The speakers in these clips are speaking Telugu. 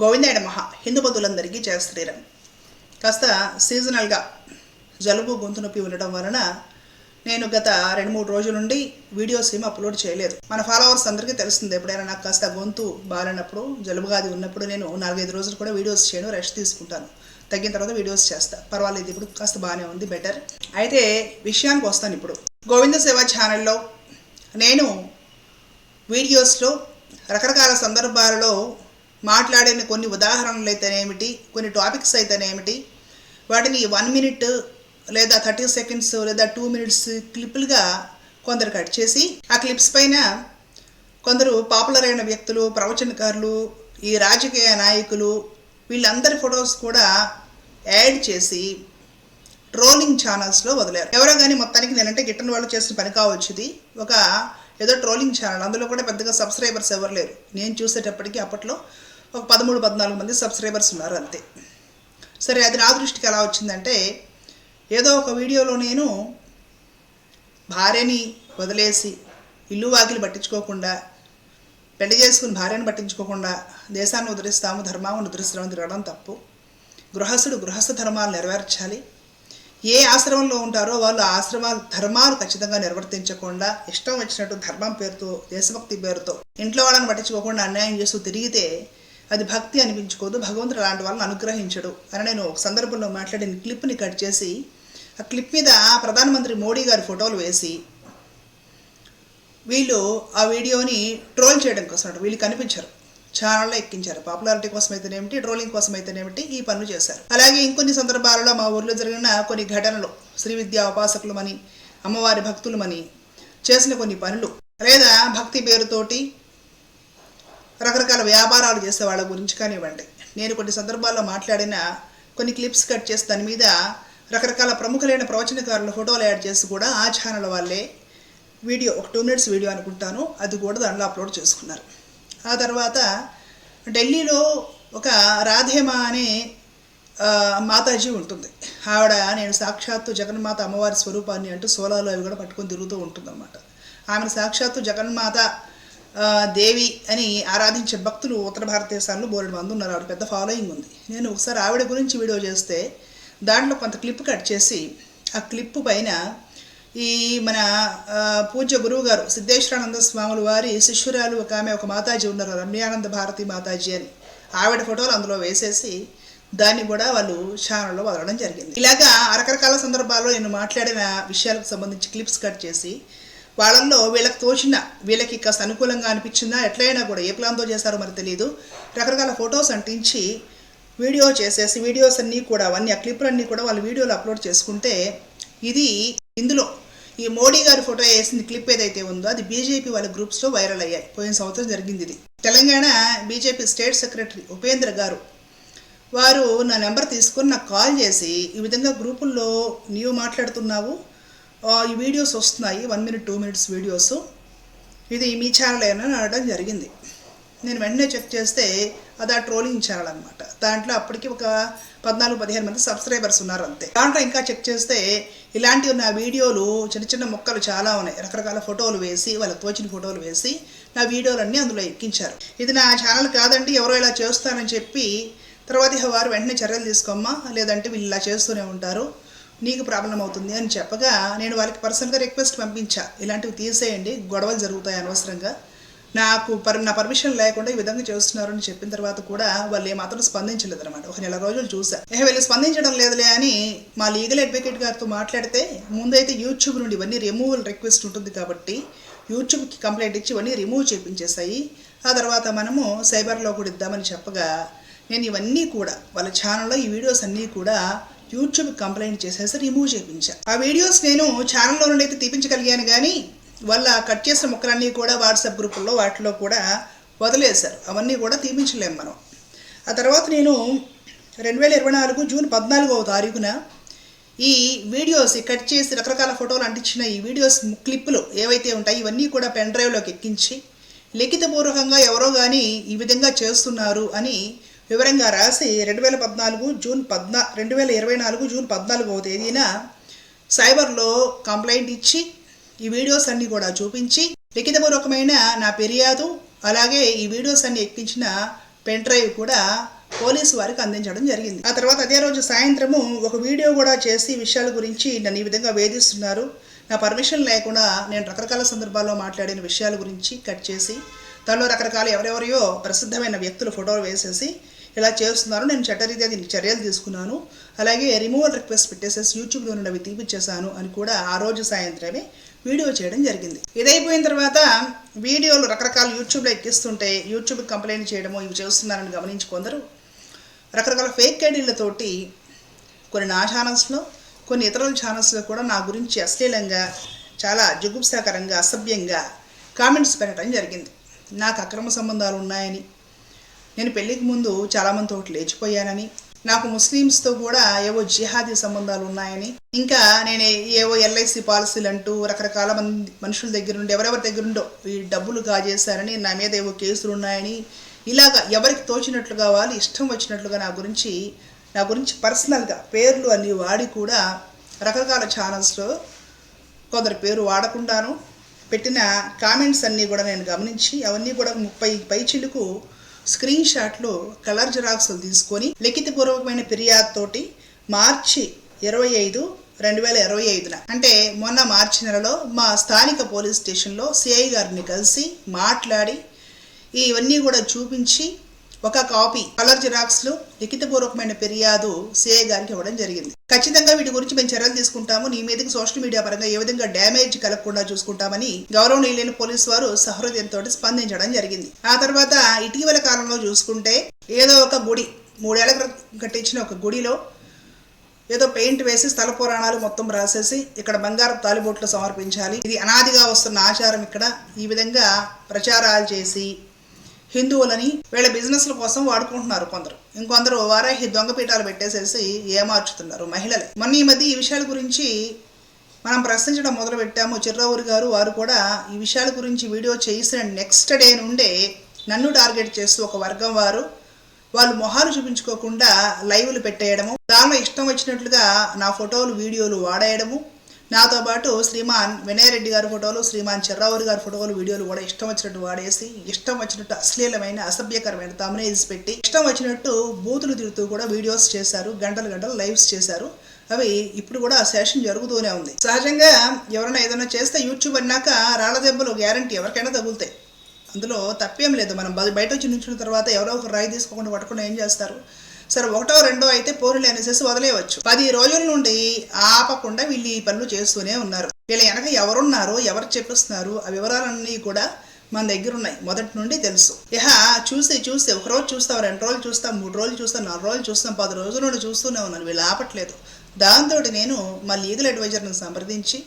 గోవిందాయన మహా హిందూ బంధువులందరికీ జయ శ్రీరామ్. కాస్త సీజనల్గా జలుబు గొంతు నొప్పి ఉండటం వలన నేను గత రెండు మూడు రోజుల నుండి వీడియోస్ ఏమి అప్లోడ్ చేయలేదు. మన ఫాలోవర్స్ అందరికీ తెలుస్తుంది ఎప్పుడైనా నాకు కాస్త గొంతు బాగాలేనప్పుడు జలుబుగా అది ఉన్నప్పుడు నేను నాలుగైదు రోజులు కూడా వీడియోస్ చేయను రెస్ట్ తీసుకుంటాను. తగ్గిన తర్వాత వీడియోస్ చేస్తా. పర్వాలేదు ఇప్పుడు కాస్త బాగానే ఉంది బెటర్ అయితే విషయానికి వస్తాను ఇప్పుడు. గోవింద సేవ ఛానల్లో నేను వీడియోస్లో రకరకాల సందర్భాలలో మాట్లాడిన కొన్ని ఉదాహరణలు అయితేనేమిటి కొన్ని టాపిక్స్ అయితేనేమిటి వాటిని వన్ మినిట్ లేదా థర్టీ సెకండ్స్ లేదా టూ మినిట్స్ క్లిప్పులుగా కొందరు కట్ చేసి ఆ క్లిప్స్ పైన కొందరు పాపులర్ అయిన వ్యక్తులు ప్రవచనకారులు ఈ రాజకీయ నాయకులు వీళ్ళందరి ఫొటోస్ కూడా యాడ్ చేసి ట్రోలింగ్ ఛానల్స్లో వదిలారు. ఎవరో కానీ మొత్తానికి నేనంటే గిట్టని వాళ్ళు చేసిన పని కావచ్చు ఇది. ఒక ఏదో ట్రోలింగ్ ఛానల్ అందులో కూడా పెద్దగా సబ్స్క్రైబర్స్ ఎవరు లేరు. నేను చూసేటప్పటికి అప్పట్లో ఒక పదమూడు పద్నాలుగు మంది సబ్స్క్రైబర్స్ ఉన్నారు అంతే. సరే అది నా దృష్టికి ఎలా వచ్చిందంటే ఏదో ఒక వీడియోలో నేను భార్యని వదిలేసి ఇల్లు వాకిలి పట్టించుకోకుండా పెళ్ళి చేసుకుని భార్యను పట్టించుకోకుండా దేశాన్ని ఉద్ధరిస్తాము ధర్మాన్ని ఉద్ధరిస్తామని తిరగడం తప్పు. గృహస్థుడు గృహస్థ ధర్మాలు నెరవేర్చాలి. ఏ ఆశ్రమంలో ఉంటారో వాళ్ళు ఆశ్రమ ధర్మాలు ఖచ్చితంగా నిర్వర్తించకుండా ఇష్టం వచ్చినట్టు ధర్మం పేరుతో దేశభక్తి పేరుతో ఇంట్లో వాళ్ళని పట్టించుకోకుండా అన్యాయం చేస్తూ తిరిగితే అది భక్తి అనిపించుకోదు. భగవంతుడు అలాంటి వాళ్ళని అనుగ్రహించడు. అని నేను ఒక సందర్భంలో మాట్లాడిన క్లిప్ని కట్ చేసి ఆ క్లిప్ మీద ప్రధానమంత్రి మోడీ గారి ఫోటోలు వేసి వీళ్ళు ఆ వీడియోని ట్రోల్ చేయడం కోసం వీళ్ళు కనిపించారు. ఛానల్లో ఎక్కించారు. పాపులారిటీ కోసం అయితేనేమిటి ట్రోలింగ్ కోసం అయితేనేమిటి ఈ పనులు చేశారు. అలాగే ఇంకొన్ని సందర్భాలలో మా ఊర్లో జరిగిన కొన్ని ఘటనలు శ్రీ విద్యా ఉపాసకులమని అమ్మవారి భక్తులమని చేసిన కొన్ని పనులు లేదా భక్తి పేరుతోటి రకరకాల వ్యాపారాలు చేసే వాళ్ళ గురించి కానివ్వండి. నేను కొన్ని సందర్భాల్లో మాట్లాడిన కొన్ని క్లిప్స్ కట్ చేసి దాని మీద రకరకాల ప్రముఖులైన ప్రవచనకారుల ఫోటోలు యాడ్ చేసి కూడా ఆ ఛానల్ వాళ్ళే వీడియో ఒక టూ మినిట్స్ వీడియో అనుకుంటాను. అది కూడా దాంట్లో అప్లోడ్ చేసుకున్నారు. ఆ తర్వాత ఢిల్లీలో ఒక రాధేమా అనే మాతాజీ ఉంటుంది. ఆవిడ నేను సాక్షాత్తు జగన్మాత అమ్మవారి స్వరూపాన్ని అంటూ సోలాలు అవి కూడా పట్టుకొని తిరుగుతూ ఉంటుందన్నమాట. ఆమెను సాక్షాత్తు జగన్మాత దేవి అని ఆరాధించే భక్తులు ఉత్తర భారతదేశాల్లో బోర్డు మంది ఉన్నారు. ఆవిడ పెద్ద ఫాలోయింగ్ ఉంది. నేను ఒకసారి ఆవిడ గురించి వీడియో చేస్తే దాంట్లో కొంత క్లిప్ కట్ చేసి ఆ క్లిప్ పైన ఈ మన పూజ్య గురువు గారు సిద్ధేశ్వరానంద స్వాముల వారి శిష్యురాలు ఒక ఆమె ఒక మాతాజీ ఉన్నారు. రమ్యానంద భారతి మాతాజీ అని. ఆవిడ ఫోటోలు అందులో వేసేసి దాన్ని కూడా వాళ్ళు ఛానల్లో వదలడం జరిగింది. ఇలాగా రకరకాల సందర్భాల్లో నేను మాట్లాడిన విషయాలకు సంబంధించి క్లిప్స్ కట్ చేసి వాళ్ళల్లో వీళ్ళకి తోచిన వీళ్ళకి కాస్త అనుకూలంగా అనిపించిందా? ఎట్లయినా కూడా ఏ ప్లాన్తో చేశారో మరి తెలియదు రకరకాల ఫొటోస్ అంటించి వీడియో చేసేసి వీడియోస్ అన్నీ కూడా అవన్నీ ఆ క్లిప్లన్నీ కూడా వాళ్ళ వీడియోలో అప్లోడ్ చేసుకుంటే ఇది ఇందులో ఈ మోడీ గారి ఫోటో వేసిన క్లిప్ ఏదైతే ఉందో అది బీజేపీ వాళ్ళ గ్రూప్స్లో వైరల్ అయ్యాయి. పోయిన సంవత్సరం జరిగింది ఇది. Telangana BJP state secretary Upendra గారు వారు నా నెంబర్ తీసుకొని నాకు కాల్ చేసి ఈ విధంగా గ్రూపుల్లో నీవు మాట్లాడుతున్నావు ఈ వీడియోస్ వస్తున్నాయి. One minute two minutes videos. ఇది మీ ఛానల్ అయినా అనడం జరిగింది. నేను వెంటనే చెక్ చేస్తే అది ఆ ట్రోలింగ్ ఛానల్ అనమాట దాంట్లో అప్పటికి ఒక పద్నాలుగు పదిహేను మంది సబ్స్క్రైబర్స్ ఉన్నారు అంతే. దాంట్లో ఇంకా చెక్ చేస్తే ఇలాంటివి నా వీడియోలు చిన్న చిన్న మొక్కలు చాలా ఉన్నాయి. రకరకాల ఫోటోలు వేసి వాళ్ళకి తోచిన ఫోటోలు వేసి నా వీడియోలన్నీ అందులో ఎక్కించారు. ఇది నా ఛానల్ కాదండి ఎవరో ఇలా చేస్తానని చెప్పి తర్వాత వారు వెంటనే చర్యలు తీసుకోమ్మా లేదంటే వీళ్ళు ఇలా చేస్తూనే ఉంటారు. నీకు ప్రాబ్లం అవుతుంది అని చెప్పగా నేను వాళ్ళకి పర్సనల్గా రిక్వెస్ట్ పంపించా. ఇలాంటివి తీసేయండి గొడవలు జరుగుతాయి అనవసరంగా. నాకు పర్ నా పర్మిషన్ లేకుండా ఈ విధంగా చేస్తున్నారు అని చెప్పిన తర్వాత కూడా వాళ్ళు ఏమాత్రం స్పందించలేదు అనమాట ఒక నెల రోజులు చూసా. ఏ వీళ్ళు స్పందించడం లేదులే అని మా లీగల్ అడ్వకేట్ గారితో మాట్లాడితే ముందైతే యూట్యూబ్ నుండి ఇవన్నీ రిమూవల్ రిక్వెస్ట్ ఉంటుంది కాబట్టి యూట్యూబ్కి కంప్లైంట్ ఇచ్చి ఇవన్నీ రిమూవ్ చేయించేసాయి ఆ తర్వాత మనము సైబర్లో కూడా ఇద్దామని చెప్పగా నేను ఇవన్నీ కూడా వాళ్ళ ఛానల్లో ఈ వీడియోస్ అన్నీ కూడా యూట్యూబ్ కంప్లైంట్ చేసేసి రిమూవ్ చేయించా. ఆ వీడియోస్ నేను ఛానల్లో నుండి అయితే తీపించగలిగాను కానీ వాళ్ళ కట్ చేసిన ముక్కలన్నీ కూడా వాట్సాప్ గ్రూపుల్లో వాటిలో కూడా వదిలేశారు. అవన్నీ కూడా తీపించలేము మనం. ఆ తర్వాత నేను రెండు వేల ఇరవై నాలుగు జూన్ పద్నాలుగవ తారీఖున ఈ వీడియోస్ ఈ కట్ చేసి రకరకాల ఫోటోలు అంటించిన ఈ వీడియోస్ క్లిప్పులు ఏవైతే ఉంటాయి ఇవన్నీ కూడా పెన్ డ్రైవ్లోకి ఎక్కించి లిఖితపూర్వకంగా ఎవరో కానీ ఈ విధంగా చేస్తున్నారు అని వివరంగా రాసి రెండు వేల పద్నాలుగు జూన్ పద్నా రెండు వేల ఇరవై నాలుగు జూన్ పద్నాలుగవ తేదీన సైబర్లో కంప్లైంట్ ఇచ్చి ఈ వీడియోస్ అన్నీ కూడా చూపించి లిఖితపూర్వకమైన నా ఫిర్యాదు అలాగే ఈ వీడియోస్ అన్ని ఎక్కించిన పెన్ డ్రైవ్ కూడా పోలీసు వారికి అందించడం జరిగింది. ఆ తర్వాత అదే రోజు సాయంత్రము ఒక వీడియో కూడా చేసి విషయాల గురించి నన్ను ఈ విధంగా వేధిస్తున్నారు. నా పర్మిషన్ లేకుండా నేను రకరకాల సందర్భాల్లో మాట్లాడిన విషయాల గురించి కట్ చేసి దానిలో రకరకాల ఎవరెవరియో ప్రసిద్ధమైన వ్యక్తుల ఫోటోలు వేసేసి ఇలా చేస్తున్నారు నేను చట్టరీత్యా దీనికి చర్యలు తీసుకున్నాను. అలాగే రిమూవల్ రిక్వెస్ట్ పెట్టేసేసి యూట్యూబ్లో నుండి అవి తీపిచ్చేసాను అని కూడా ఆ రోజు సాయంత్రమే వీడియో చేయడం జరిగింది. ఇదైపోయిన తర్వాత వీడియోలు రకరకాల యూట్యూబ్లో ఎక్కిస్తుంటే యూట్యూబ్ కంప్లైంట్ చేయడము ఇవి చేస్తున్నారని గమనించి కొందరు రకరకాల ఫేక్ ఐడీలతోటి కొన్ని నా ఛానల్స్లో కొన్ని ఇతరుల ఛానల్స్లో కూడా నా గురించి అశ్లీలంగా చాలా జుగుప్సాకరంగా అసభ్యంగా కామెంట్స్ పెట్టడం జరిగింది. నాకు అక్రమ సంబంధాలు ఉన్నాయని నేను పెళ్ళికి ముందు చాలామంది తోటి లేచిపోయానని నాకు ముస్లిమ్స్తో కూడా ఏవో జిహాదీ సంబంధాలు ఉన్నాయని ఇంకా నేను ఏవో ఎల్ఐసి పాలసీలు అంటూ రకరకాల మంది మనుషుల దగ్గర నుండి ఎవరెవరి దగ్గర నుండో ఈ డబ్బులు కాజేశారని నా మీద ఏవో కేసులు ఉన్నాయని ఇలాగా ఎవరికి తోచినట్లుగా వాళ్ళు ఇష్టం వచ్చినట్లుగా నా గురించి నా గురించి పర్సనల్గా పేర్లు అన్ని వాడి కూడా రకరకాల ఛానల్స్లో కొందరి పేరు వాడకుండాను పెట్టిన కామెంట్స్ అన్నీ కూడా నేను గమనించి అవన్నీ కూడా ముప్పై పై చిలుకు స్క్రీన్ షాట్లు కలర్ జిరాక్స్లు తీసుకొని లిఖితపూర్వకమైన ఫిర్యాదు తోటి మార్చి ఇరవై ఐదు రెండు వేల ఇరవై ఐదున. అంటే మొన్న మార్చి నెలలో మా స్థానిక పోలీస్ స్టేషన్లో సిఐ గారిని కలిసి మాట్లాడి ఇవన్నీ కూడా చూపించి ఒక కాపీ. కలర్ జిరాక్స్లు లిఖితపూర్వకమైన ఫిర్యాదు సిఐ గారికి ఇవ్వడం జరిగింది. ఖచ్చితంగా వీటి గురించి మేము చర్యలు తీసుకుంటాము. నీ మీదకి సోషల్ మీడియా పరంగా ఏ విధంగా డ్యామేజ్ కలగకుండా చూసుకుంటామని గౌరవనీయులైన పోలీసు వారు సహృదయంతో స్పందించడం జరిగింది. ఆ తర్వాత ఇటీవల కాలంలో చూసుకుంటే ఏదో ఒక గుడి మూడేళ్ళ క్రితం కట్టించిన ఒక గుడిలో ఏదో పెయింట్ వేసి స్థల పురాణాలు మొత్తం రాసేసి ఇక్కడ బంగారం తాలిబోట్లు సమర్పించాలి. ఇది అనాదిగా వస్తున్న ఆచారం ఇక్కడ. ఈ విధంగా ప్రచారాలు చేసి హిందువులని వీళ్ళ బిజినెస్ల కోసం వాడుకుంటున్నారు కొందరు. ఇంకొందరు వారాహి దొంగపీఠాలు పెట్టేసేసి ఏమార్చుతున్నారు మహిళలే. మొన్న ఈ మధ్య ఈ విషయాల గురించి మనం ప్రశ్నించడం మొదలు పెట్టాము చిర్రావూరి గారు వారు కూడా ఈ విషయాల గురించి వీడియో చేసిన నెక్స్ట్ డే నుండే నన్ను టార్గెట్ చేస్తూ ఒక వర్గం వారు వాళ్ళు మొహాలు చూపించుకోకుండా లైవ్లు పెట్టేయడము దానిలో ఇష్టం వచ్చినట్లుగా నా ఫోటోలు వీడియోలు వాడేయడము నాతో పాటు శ్రీమాన్ వినయరెడ్డి గారి ఫోటోలు శ్రీమాన్ చెర్రావూరి గారి ఫోటోలు వీడియోలు కూడా ఇష్టం వచ్చినట్టు వాడేసి ఇష్టం వచ్చినట్టు అశ్లీలమైన అసభ్యకరమైన తమనేజ్ పెట్టి ఇష్టం వచ్చినట్టు బూతులు తిరుగుతూ కూడా వీడియోస్ చేశారు గంటలు గంటలు లైవ్స్ చేశారు. అవి ఇప్పుడు కూడా ఆ సెషన్ జరుగుతూనే ఉంది. సహజంగా ఎవరైనా ఏదైనా చేస్తే యూట్యూబ్ అన్నాక రాళ్ళ దెబ్బలు గ్యారంటీ ఎవరికైనా తగులుతాయి. అందులో తప్పేం లేదు. మనం బయట వచ్చి నిల్చున్న తర్వాత ఎవరో ఒక రాయి తీసుకోకుండా పట్టుకుని ఏం చేస్తారు? సరే ఒకటో రెండో అయితే పోరులు అనేసి వదిలేయవచ్చు. పది రోజుల నుండి ఆపకుండా వీళ్ళు ఈ పనులు చేస్తూనే ఉన్నారు. వీళ్ళ వెనక ఎవరున్నారు ఎవరు చెప్పిస్తున్నారు ఆ వివరాలన్నీ కూడా మన దగ్గర ఉన్నాయి. మొదటి నుండి తెలుసు. ఇహ చూసి చూస్తే ఒక రోజు చూస్తాం రెండు రోజులు చూస్తాం మూడు రోజులు చూస్తాం నాలుగు రోజులు చూస్తాం పది రోజుల నుండి చూస్తూనే ఉన్నాను. వీళ్ళు ఆపట్లేదు. దాంతో నేను మా లీగల్ అడ్వైజర్ని సంప్రదించి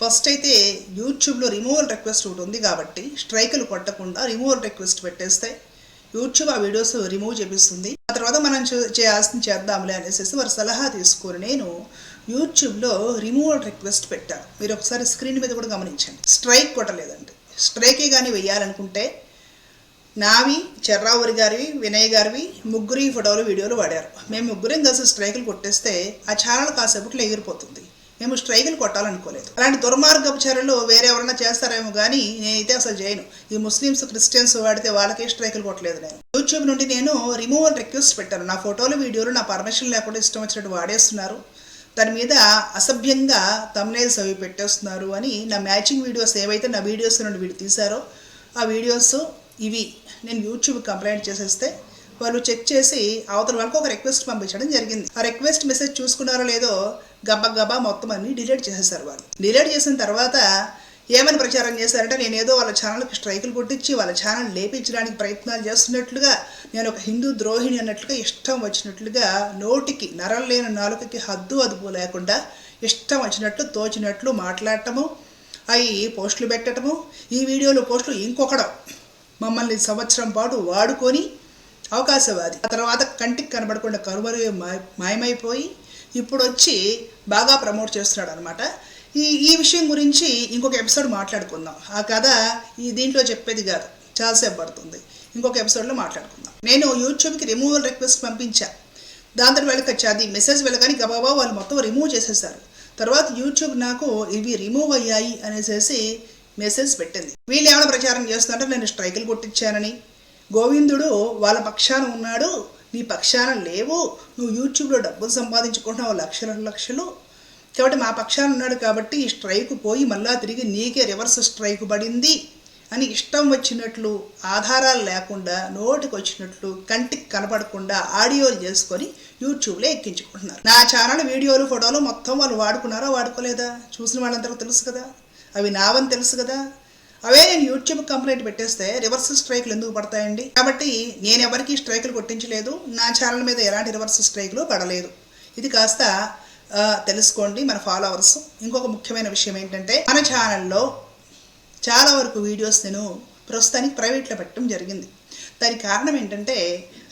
ఫస్ట్ అయితే యూట్యూబ్లో రిమూవల్ రిక్వెస్ట్ ఒకటి ఉంది కాబట్టి స్ట్రైకులు కొట్టకుండా రిమూవల్ రిక్వెస్ట్ పెట్టేస్తే యూట్యూబ్ ఆ వీడియోస్ రిమూవ్ చేపిస్తుంది. తర్వాత మనం చే- చేయాల్సింది చేద్దాంలే అనేసి వారి సలహా తీసుకొని నేను యూట్యూబ్లో రిమూవల్ రిక్వెస్ట్ పెట్టాను మీరు ఒకసారి స్క్రీన్ మీద కూడా గమనించండి. స్ట్రైక్ కొట్టలేదండి. స్ట్రైకే కానీ వెయ్యాలనుకుంటే నావి చెర్రావురి గారివి వినయ్ గారివి ముగ్గురి ఫోటోలు వీడియోలు వాడారు. మేము ముగ్గురం కలిసి స్ట్రైకులు కొట్టేస్తే ఆ ఛానల్ కాసేపట్లో ఎగిరిపోతుంది. మేము స్ట్రైకులు కొట్టాలనుకోలేదు. అలాంటి దుర్మార్గపు చర్యలు వేరే ఎవరైనా చేస్తారేమో కానీ నేనైతే అసలు చేయను. ఈ ముస్లిమ్స్ క్రిస్టియన్స్ వాడితే వాళ్ళకే స్ట్రైకులు కొట్టలేదు నేను. యూట్యూబ్ నుండి నేను రిమూవల్ రిక్వెస్ట్ పెట్టాను. నా ఫోటోలు వీడియోలు నా పర్మిషన్ లేకుండా ఇష్టం వచ్చినట్టు వాడేస్తున్నారు. దాని మీద అసభ్యంగా తమ్నేల్స్ అవి పెట్టేస్తున్నారు అని నా మ్యాచింగ్ వీడియోస్ ఏవైతే నా వీడియోస్ నుండి వీడు తీశారో ఆ వీడియోస్ ఇవి నేను యూట్యూబ్ కంప్లైంట్ చేసేస్తే వాళ్ళు చెక్ చేసి అవతల వరకు ఒక రిక్వెస్ట్ పంపించడం జరిగింది. ఆ రిక్వెస్ట్ మెసేజ్ చూసుకున్నారో లేదో గబగబా మొత్తం అన్ని డిలీట్ చేసేసారు వాళ్ళు. డిలీట్ చేసిన తర్వాత ఏమని ప్రచారం చేశారంటే నేనేదో వాళ్ళ ఛానల్కి స్ట్రైకులు కొట్టించి వాళ్ళ ఛానల్ లేపించడానికి ప్రయత్నాలు చేస్తున్నట్లుగా నేను ఒక హిందూ ద్రోహిణి అన్నట్లుగా ఇష్టం వచ్చినట్లుగా నోటికి నరం లేని నాలుకకి హద్దు అదుపు లేకుండా ఇష్టం వచ్చినట్లు తోచినట్లు మాట్లాడటము అవి పోస్టులు పెట్టడము ఈ వీడియోలో పోస్టులు ఇంకొకడం మమ్మల్ని సంవత్సరం పాటు వాడుకొని అవకాశవాది. ఆ తర్వాత కంటికి కనబడకుండా కరువరు మాయమైపోయి ఇప్పుడు వచ్చి బాగా ప్రమోట్ చేస్తున్నాడు అనమాట ఈ ఈ విషయం గురించి ఇంకొక ఎపిసోడ్ మాట్లాడుకుందాం. ఆ కథ ఈ దీంట్లో చెప్పేది కాదు. చాలాసేపు పడుతుంది. ఇంకొక ఎపిసోడ్లో మాట్లాడుకుందాం. నేను యూట్యూబ్కి రిమూవల్ రిక్వెస్ట్ పంపించా. దాంతో వాళ్ళకి వచ్చి అది మెసేజ్ వెళ్ళగానే గబాబా వాళ్ళు మొత్తం రిమూవ్ చేసేసారు. తర్వాత యూట్యూబ్ నాకు ఇవి రిమూవ్ అయ్యాయి అనేసి మెసేజ్ పెట్టింది. వీళ్ళు ఏమైనా ప్రచారం చేస్తుంటే నేను స్ట్రైకులు కొట్టించానని. గోవిందుడు వాళ్ళ పక్షాన ఉన్నాడు. నీ పక్షాన లేవు. నువ్వు యూట్యూబ్లో డబ్బులు సంపాదించుకుంటున్నావు లక్షల లక్షలు. కాబట్టి మా పక్షాన ఉన్నాడు కాబట్టి ఈ స్ట్రైక్ పోయి మళ్ళా తిరిగి నీకే రివర్స్ స్ట్రైక్ పడింది అని ఇష్టం వచ్చినట్లు ఆధారాలు లేకుండా నోటికి వచ్చినట్లు కంటికి కనపడకుండా ఆడియోలు చేసుకొని యూట్యూబ్లో ఎక్కించుకుంటున్నారు. నా ఛానల్ వీడియోలు ఫోటోలు మొత్తం వాళ్ళు వాడుకున్నారా వాడుకోలేదా? చూసిన వాళ్ళందరూ తెలుసు కదా. అవి నావని తెలుసు కదా. అవే నేను యూట్యూబ్ కంప్లైంట్ పెట్టేస్తే రివర్స్ స్ట్రైక్లు ఎందుకు పడతాయండి? కాబట్టి నేను ఎవరికి స్ట్రైకులు కొట్టించలేదు నా ఛానల్ మీద ఎలాంటి రివర్స్ స్ట్రైక్లు పడలేదు. ఇది కాస్త తెలుసుకోండి మన ఫాలోవర్స్. ఇంకొక ముఖ్యమైన విషయం ఏంటంటే మన ఛానల్లో చాలా వరకు వీడియోస్ నేను ప్రస్తుతానికి ప్రైవేట్లో పెట్టడం జరిగింది. దానికి కారణం ఏంటంటే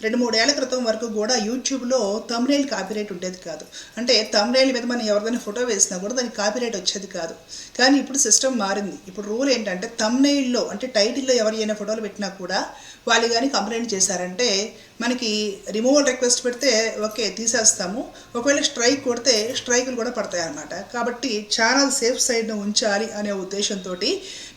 రెండు మూడేళ్ళ క్రితం వరకు కూడా యూట్యూబ్లో తమ్నేల్ కాపీరైట్ ఉండేది కాదు. అంటే తమ్నేల్ మీద మనం ఎవరిదైనా ఫోటో వేసినా కూడా దానికి కాపీరైట్ వచ్చేది కాదు. కానీ ఇప్పుడు సిస్టమ్ మారింది. ఇప్పుడు రూల్ ఏంటంటే తమ్నైల్లో అంటే టైటిల్లో ఎవరైనా ఫోటోలు పెట్టినా కూడా వాళ్ళు కానీ కంప్లైంట్ చేశారంటే మనకి రిమూవల్ రిక్వెస్ట్ పెడితే ఓకే తీసేస్తాము. ఒకవేళ స్ట్రైక్ కొడితే స్ట్రైకులు కూడా పడతాయి అన్నమాట కాబట్టి ఛానల్ సేఫ్ సైడ్ను ఉంచాలి అనే ఉద్దేశంతో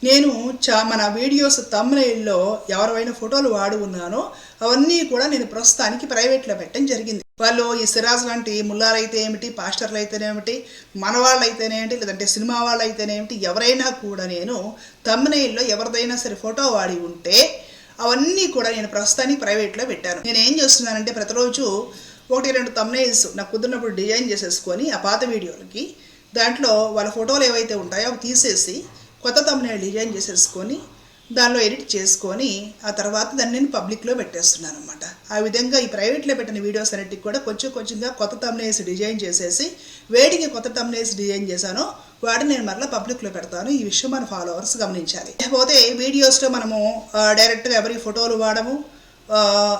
నేను చా మన వీడియోస్ తమ్నైల్లో ఎవరైనా ఫోటోలు వాడి ఉన్నానో అవన్నీ కూడా నేను ప్రస్తుతానికి ప్రైవేట్లో పెట్టడం జరిగింది. వాళ్ళు ఈ సిరాజ్ లాంటి ముల్లాలు అయితే ఏమిటి పాస్టర్లు అయితేనేమిటి మన వాళ్ళు అయితేనేమిటి లేదంటే సినిమా వాళ్ళు అయితేనేమిటి ఎవరైనా కూడా నేను తమ్నైల్లో ఎవరిదైనా సరే ఫోటో వాడి ఉంటే అవన్నీ కూడా నేను ప్రస్తుతానికి ప్రైవేట్లో పెట్టాను. నేను ఏం చేస్తున్నానంటే ప్రతిరోజు ఒకటి రెండు తమ్నైల్స్ నాకు కుదిరినప్పుడు డిజైన్ చేసేసుకొని ఆ పాత వీడియోలకి దాంట్లో వాళ్ళ ఫోటోలు ఏవైతే ఉంటాయో అవి తీసేసి కొత్త తమ్నైల్ డిజైన్ చేసేసుకొని దానిలో ఎడిట్ చేసుకొని ఆ తర్వాత దాన్ని నేను పబ్లిక్లో పెట్టేస్తున్నాను అనమాట ఆ విధంగా ఈ ప్రైవేట్లో పెట్టిన వీడియోస్ అన్నిటికి కూడా కొంచెం కొంచెంగా కొత్త తమ్నేస్ డిజైన్ చేసేసి వేడికి కొత్త తమ్నేస్ డిజైన్ చేశానో. వాటిని నేను మరలా పబ్లిక్లో పెడతాను. ఈ విషయం మన ఫాలోవర్స్ గమనించాలి. లేకపోతే వీడియోస్లో మనము డైరెక్ట్గా ఎవరి ఫోటోలు వాడము.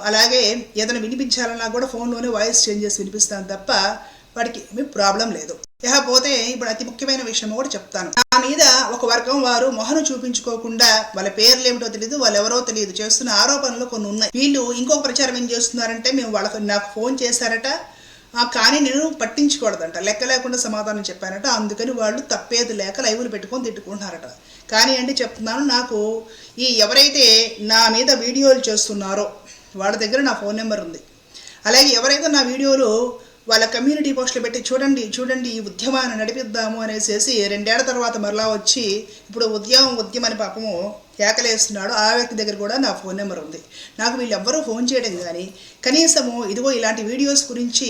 అలాగే ఏదైనా వినిపించాలన్నా కూడా ఫోన్లోనే వాయిస్ చేంజ్ చేసి వినిపిస్తాను తప్ప వాడికి ఏమీ ప్రాబ్లం లేదు. ఇకపోతే ఇప్పుడు అతి ముఖ్యమైన విషయం కూడా చెప్తాను. నా మీద ఒక వర్గం వారు మొహను చూపించుకోకుండా వాళ్ళ పేర్లు ఏమిటో తెలియదు వాళ్ళు ఎవరో తెలియదు చేస్తున్న ఆరోపణలు కొన్ని ఉన్నాయి. వీళ్ళు ఇంకొక ప్రచారం ఏం చేస్తున్నారంటే మేము వాళ్ళకి నాకు ఫోన్ చేశారట. కానీ నేను పట్టించుకూడదంట. లెక్క లేకుండా సమాధానం చెప్పానట. అందుకని వాళ్ళు తప్పేది లేక లైవ్లు పెట్టుకొని తిట్టుకుంటున్నారట. కానీ అండి చెప్తున్నాను నాకు ఈ ఎవరైతే నా మీద వీడియోలు చేస్తున్నారో వాళ్ళ దగ్గర నా ఫోన్ నెంబర్ ఉంది. అలాగే ఎవరైతే నా వీడియోలు వాళ్ళ కమ్యూనిటీ పోస్టులు పెట్టి చూడండి చూడండి ఈ ఉద్యమాన్ని నడిపిద్దాము అనేసి రెండేళ్ళ తర్వాత మరలా వచ్చి ఇప్పుడు ఉద్యమం ఉద్యమని పాపము కేకలేస్తున్నాడు. ఆ వ్యక్తి దగ్గర కూడా నా ఫోన్ నెంబర్ ఉంది. నాకు వీళ్ళెవ్వరూ ఫోన్ చేయడం కానీ కనీసము ఇదిగో ఇలాంటి వీడియోస్ గురించి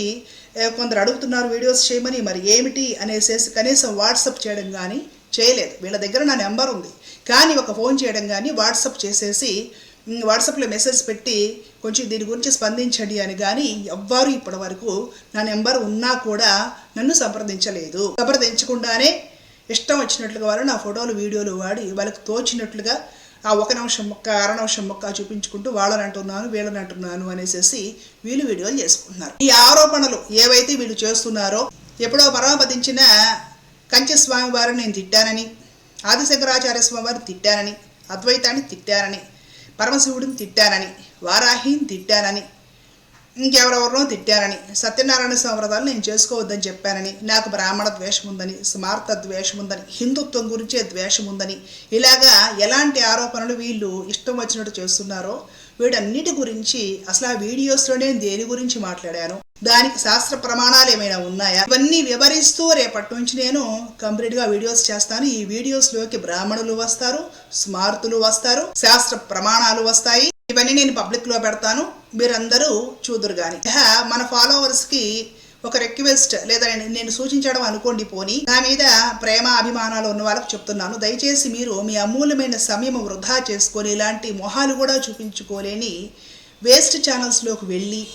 కొందరు అడుగుతున్నారు వీడియోస్ చేయమని మరి ఏమిటి అనేసి కనీసం వాట్సప్ చేయడం కానీ చేయలేదు. వీళ్ళ దగ్గర నా నెంబర్ ఉంది. కానీ ఒక ఫోన్ చేయడం కానీ వాట్సప్ చేసేసి వాట్సాప్లో మెసేజ్ పెట్టి కొంచెం దీని గురించి స్పందించండి అని కానీ ఎవ్వరు ఇప్పటి వరకు నా నెంబర్ ఉన్నా కూడా నన్ను సంప్రదించలేదు. సంప్రదించకుండానే ఇష్టం వచ్చినట్లుగా వాళ్ళు నా ఫోటోలు వీడియోలు వాడి వాళ్ళకి తోచినట్లుగా ఆ ఒక నిమిషం మొక్క అర నిమిషం మొక్క చూపించుకుంటూ వాళ్ళని అంటున్నాను వీళ్ళని అంటున్నాను అనేసి వీళ్ళు వీడియోలు చేసుకుంటున్నారు. ఈ ఆరోపణలు ఏవైతే వీళ్ళు చేస్తున్నారో ఎప్పుడో పరమపదించిన కంచె స్వామి వారిని నేను తిట్టానని ఆదిశంకరాచార్య స్వామి వారిని తిట్టానని అద్వైతాన్ని తిట్టానని పరమశివుడిని తిట్టానని వారాహిని తిట్టానని ఇంకెవరెవరినో తిట్టానని సత్యనారాయణ స్వామి వ్రతాలు నేను చేసుకోవద్దని చెప్పానని నాకు బ్రాహ్మణ ద్వేషం ఉందని స్మార్త ద్వేషం ఉందని హిందుత్వం గురించే ద్వేషం ఉందని ఇలాగా ఎలాంటి ఆరోపణలు వీళ్ళు ఇష్టం వచ్చినట్టు చేస్తున్నారో వీటన్నిటి గురించి అసలు ఆ వీడియోస్లో నేను దేని గురించి మాట్లాడాను? దానికి శాస్త్ర ప్రమాణాలు ఏమైనా ఉన్నాయా? ఇవన్నీ వివరిస్తూ రేపటి నుంచి నేను కంప్లీట్గా వీడియోస్ చేస్తాను. ఈ వీడియోస్లోకి బ్రాహ్మణులు వస్తారు స్మార్తులు వస్తారు శాస్త్ర ప్రమాణాలు వస్తాయి. ఇవన్నీ నేను పబ్లిక్లో పెడతాను. మీరందరూ చూదురు గాని. మన ఫాలోవర్స్కి ఒక రిక్వెస్ట్ లేదా నేను- సూచించడం అనుకోండి పోని నా మీద ప్రేమ అభిమానాలు ఉన్న వాళ్ళకు చెప్తున్నాను. దయచేసి మీరు మీ అమూల్యమైన సమయం వృధా చేసుకొని ఇలాంటి మొహాలు కూడా చూపించుకోలేని వేస్ట్ ఛానల్స్లోకి వెళ్ళి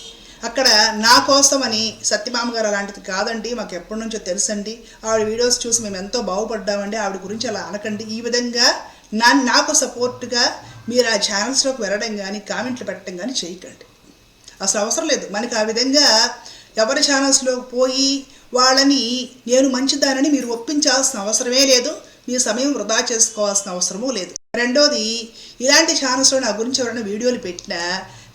అక్కడ నా కోసమని సత్యమామ గారు అలాంటిది కాదండి మాకు ఎప్పటి నుంచో తెలుసండి. ఆవిడ వీడియోస్ చూసి మేము ఎంతో బాగుపడ్డామండి. ఆవిడ గురించి అలా అనకండి. ఈ విధంగా నా నాకు సపోర్ట్గా మీరు ఆ ఛానల్స్లోకి వెళ్ళడం కానీ కామెంట్లు పెట్టడం కానీ చేయకండి. అసలు అవసరం లేదు. మనకి ఆ విధంగా ఎవరి ఛానల్స్లోకి పోయి వాళ్ళని నేను మంచిదానని మీరు ఒప్పించాల్సిన అవసరమే లేదు మీ సమయం వృధా చేసుకోవాల్సిన అవసరమూ లేదు. రెండోది ఇలాంటి ఛానల్స్లో నా గురించి ఎవరైనా వీడియోలు పెట్టినా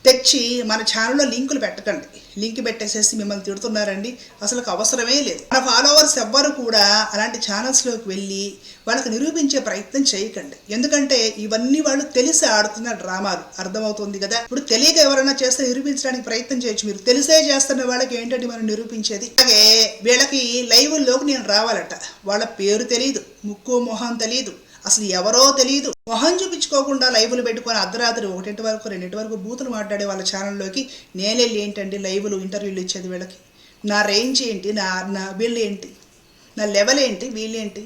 తెచ్చి మన ఛానల్లో లింకులు పెట్టకండి. లింక్ పెట్టేసేసి మిమ్మల్ని తిడుతున్నారండి. అసలు అవసరమే లేదు. మన ఫాలోవర్స్ ఎవ్వరు కూడా అలాంటి ఛానల్స్లోకి వెళ్ళి వాళ్ళకి నిరూపించే ప్రయత్నం చేయకండి. ఎందుకంటే ఇవన్నీ వాళ్ళు తెలిసి ఆడుతున్న డ్రామాలు. అర్థమవుతుంది కదా? ఇప్పుడు తెలియక ఎవరైనా చేస్తే నిరూపించడానికి ప్రయత్నం చేయొచ్చు. మీరు తెలిసే చేస్తున్న వాళ్ళకి ఏంటంటే మనం నిరూపించేది? అలాగే వీళ్ళకి లైవ్లోకి నేను రావాలట. వాళ్ళ పేరు తెలియదు ముక్కు మొహం తెలియదు అసలు ఎవరో తెలియదు మొహం చూపించుకోకుండా లైవ్లు పెట్టుకొని అర్ధరాత్రి ఒకటింటి వరకు రెండింటి వరకు బూతులు మాట్లాడే వాళ్ళ ఛానల్లోకి నేనెళ్ళి ఏంటండి లైవ్లు ఇంటర్వ్యూలు ఇచ్చేది వీళ్ళకి? నా రేంజ్ ఏంటి? నా నా బిల్ ఏంటి? నా లెవెల్ ఏంటి? వీళ్ళేంటి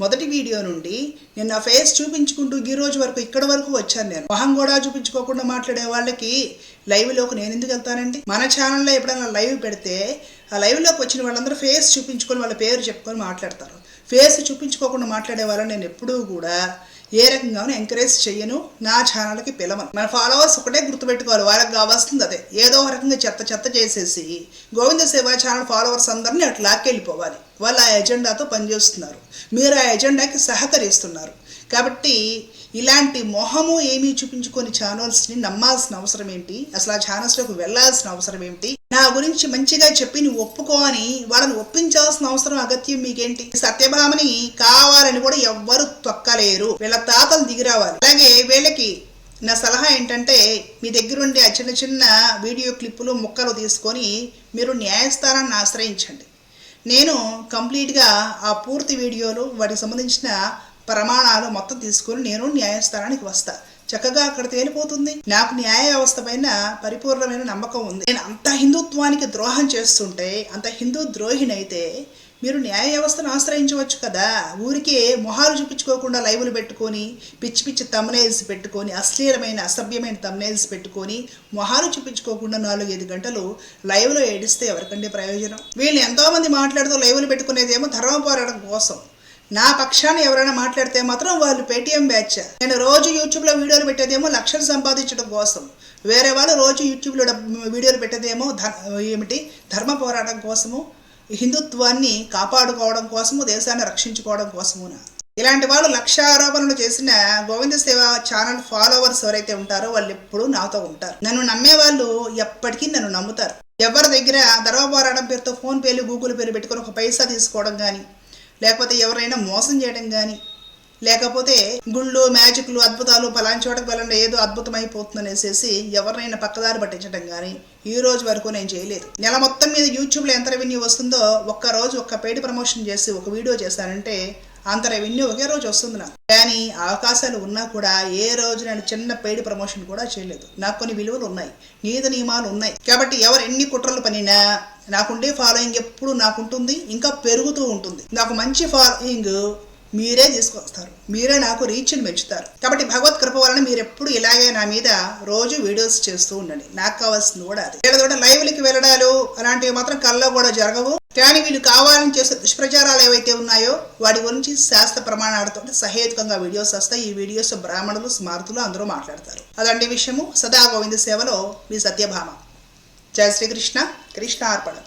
మొదటి వీడియో నుండి నేను నా ఫేస్ చూపించుకుంటూ ఈ రోజు వరకు ఇక్కడ వరకు వచ్చాను నేను. మొహం కూడా చూపించుకోకుండా మాట్లాడే వాళ్ళకి లైవ్లోకి నేను ఎందుకు వెళ్తానండి? మన ఛానల్లో ఎప్పుడైనా లైవ్ పెడితే ఆ లైవ్లోకి వచ్చిన వాళ్ళందరూ ఫేస్ చూపించుకొని వాళ్ళ పేరు చెప్పుకొని మాట్లాడతారు. ఫేస్ చూపించుకోకుండా మాట్లాడే వాళ్ళని నేను ఎప్పుడూ కూడా ఏ రకంగానూ ఎంకరేజ్ చెయ్యను. నా ఛానల్కి పిలవను. మన ఫాలోవర్స్ ఒకటే గుర్తుపెట్టుకోవాలి. వాళ్ళకి కావాల్సింది అదే. ఏదో ఒక రకంగా చెత్త చెత్త చేసేసి గోవింద సేవా ఛానల్ ఫాలోవర్స్ అందరినీ అట్లా లాక్కెళ్ళిపోవాలి. వాళ్ళు ఆ ఎజెండాతో పనిచేస్తున్నారు. మీరు ఆ ఎజెండాకి సహకరిస్తున్నారు. కాబట్టి ఇలాంటి మొహము ఏమీ చూపించుకొని ఛానల్స్ని నమ్మాల్సిన అవసరం ఏంటి? అసలు ఆ ఛానల్స్లోకి వెళ్ళాల్సిన అవసరం ఏంటి? నా గురించి మంచిగా చెప్పి నువ్వు ఒప్పుకోని వాళ్ళని ఒప్పించాల్సిన అవసరం అగత్యం మీకేంటి? సత్యభామని కావాలని కూడా ఎవ్వరు తొక్కలేరు. వీళ్ళ తాతలు దిగిరావాలి. అలాగే వీళ్ళకి నా సలహా ఏంటంటే మీ దగ్గర ఉండే ఆ చిన్న చిన్న వీడియో క్లిప్పులు ముక్కలు తీసుకొని మీరు న్యాయస్థానాన్ని ఆశ్రయించండి. నేను కంప్లీట్గా ఆ పూర్తి వీడియోలు వాటికి సంబంధించిన ప్రమాణాలు మొత్తం తీసుకొని నేను న్యాయస్థానానికి వస్తా. చక్కగా అక్కడ తేలిపోతుంది. నాకు న్యాయ వ్యవస్థ పైన పరిపూర్ణమైన నమ్మకం ఉంది. నేను అంత హిందుత్వానికి ద్రోహం చేస్తుంటే అంత హిందూ ద్రోహినైతే మీరు న్యాయ వ్యవస్థను ఆశ్రయించవచ్చు కదా? ఊరికే మొహాలు చూపించుకోకుండా లైవ్లు పెట్టుకొని పిచ్చి పిచ్చి తమ్నైల్స్ పెట్టుకొని అశ్లీలమైన అసభ్యమైన తమ్నైల్స్ పెట్టుకొని మొహాలు చూపించుకోకుండా నాలుగైదు గంటలు లైవ్లో ఏడిస్తే ఎవరికంటే ప్రయోజనం? వీళ్ళు ఎంతోమంది మాట్లాడుతూ లైవ్లు పెట్టుకునేదేమో ధర్మ పోరాటం కోసం. నా పక్షాన్ని ఎవరైనా మాట్లాడితే మాత్రం వాళ్ళు పేటీఎం బ్యాచ్. నేను రోజు యూట్యూబ్లో వీడియోలు పెట్టేదేమో లక్షలు సంపాదించడం కోసం. వేరే వాళ్ళు రోజు యూట్యూబ్లో వీడియోలు పెట్టేదేమో ఏమిటి? ధర్మ పోరాటం కోసము హిందుత్వాన్ని కాపాడుకోవడం కోసము దేశాన్ని రక్షించుకోవడం కోసమునా. ఇలాంటి వాళ్ళు లక్ష ఆరోపణలు చేసిన గోవింద సేవ ఛానల్ ఫాలోవర్స్ ఎవరైతే ఉంటారో వాళ్ళు ఎప్పుడూ నాతో ఉంటారు. నన్ను నమ్మే వాళ్ళు ఎప్పటికీ నన్ను నమ్ముతారు. ఎవరి దగ్గర ధర్మ పోరాటం పేరుతో ఫోన్ పేలు గూగుల్ పేరు పెట్టుకొని ఒక పైసా తీసుకోవడం కానీ లేకపోతే ఎవరైనా మోసం చేయడం కానీ లేకపోతే గుళ్ళు మ్యాజిక్లు అద్భుతాలు పలాని చోటకు వెళ్ళండి ఏదో అద్భుతం అనేసి ఎవరినైనా పక్కదారి పట్టించడం కానీ ఈ రోజు వరకు నేను చేయలేదు. నెల మొత్తం మీద యూట్యూబ్లో ఎంత రెవెన్యూ వస్తుందో ఒక్క రోజు ఒక్క పెయిడ్ ప్రమోషన్ చేసి ఒక వీడియో చేశానంటే అంత రెవెన్యూ ఒకే రోజు వస్తుంది నాకు. కానీ అవకాశాలు ఉన్నా కూడా ఏ రోజు నేను చిన్న పెయిడ్ ప్రమోషన్ కూడా చేయలేదు. నాకు కొన్ని విలువలు ఉన్నాయి. నీతి నియమాలు ఉన్నాయి. కాబట్టి ఎవరు ఎన్ని కుట్రలు పనినా నాకుండే ఫాలోయింగ్ ఎప్పుడు నాకుంటుంది ఇంకా పెరుగుతూ ఉంటుంది. నాకు మంచి ఫాలోయింగ్ మీరే తీసుకొస్తారు. మీరే నాకు రీచ్ని పెంచుతారు కాబట్టి భగవత్ కృప వలన మీరు ఎప్పుడు ఇలాగే నా మీద రోజు వీడియోస్ చేస్తూ ఉండండి. నాకు కావాల్సింది కూడా అది. లేదా లైవ్లకి వెళ్ళడాలు అలాంటివి మాత్రం కల్లో కూడా జరగవు. కానీ వీళ్ళు కావాలని చేసే దుష్ప్రచారాలు ఏవైతే ఉన్నాయో వాటి గురించి శాస్త్ర ప్రమాణాలతో సహేతుకంగా వీడియోస్ వస్తాయి. ఈ వీడియోస్ బ్రాహ్మణులు స్మార్తులు అందరూ మాట్లాడతారు. అలాంటి విషయము సదా గోవింద సేవలో మీ సత్యభామ. జయ శ్రీకృష్ణ. కృష్ణ అర్పణం.